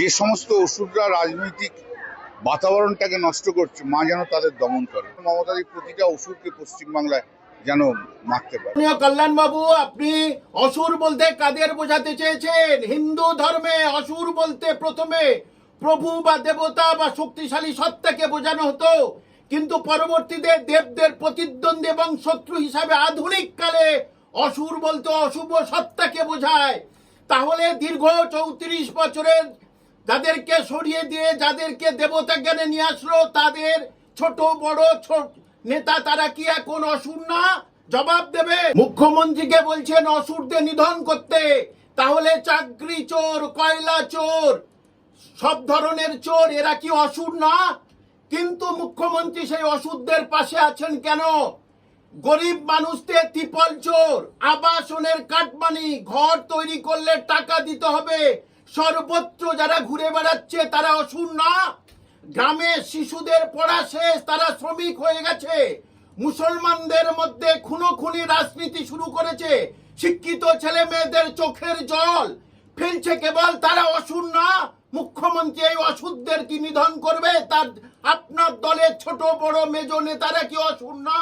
যে সমস্ত ওষুধরা রাজনৈতিক বাতাবরণটাকে নষ্ট করছে, মা যেন তাদের দমন করে। মমতাদি প্রতিটা ওষুধকে পশ্চিমবাংলায় যেন মারতে পারে। কল্যাণ বাবু আপনি অসুর বলতে কাদের বোঝাতে চেয়েছেন? হিন্দু ধর্মে অসুর বলতে প্রথমে প্রভু বা দেবতা বা শক্তিশালী সত্তাকে বোঝানো হতো। কিন্তু পরবর্তীতে দেবদের প্রতিদ্বন্দ্বী এবং শত্রু হিসাবে আধুনিক কালে অসুর বলতে অশুভ সত্তাকে বোঝায়। তাহলে দীর্ঘ চৌত্রিশ বছরের যাদেরকে সরিয়ে দিয়ে যাদেরকে দেবতা জ্ঞানে নিয়ে আসলো, তাদের ছোট, বড়, ছোট নেতা তারা কি এখন অসুর না? জবাব দেবে। মুখ্যমন্ত্রীকে বলছেন, অসুরদের নিধন করতে। তাহলে চাকরি চোর, কয়লা চোর, সব ধরনের চোর, এরা কি অসুর না? কিন্তু মুখ্যমন্ত্রী সেই অসুরদের পাশে আছেন কেন? গরিব মানুষদের ত্রিপল চোর, আবাসনের কাটমানি, ঘর তৈরি করলে টাকা দিতে হবে। সর্বত্র যারা ঘুরে বেড়াচ্ছে, তারা অসুর না। গ্রামে শিশুদের পড়া শেষ, তারা শ্রমিক হয়ে গেছে। মুসলমানদের মধ্যে খুনোখুনি রাজনীতি শুরু করেছে। শিক্ষিত ছেলে মেয়েদের চোখের জল। ফেলছে কেবল তারা অসুর না। মুখ্যমন্ত্রী এই অসুরদের কি নিধন করবে? তার আপনার দলের ছোট বড় মেজ নেতারা কি অসুর না?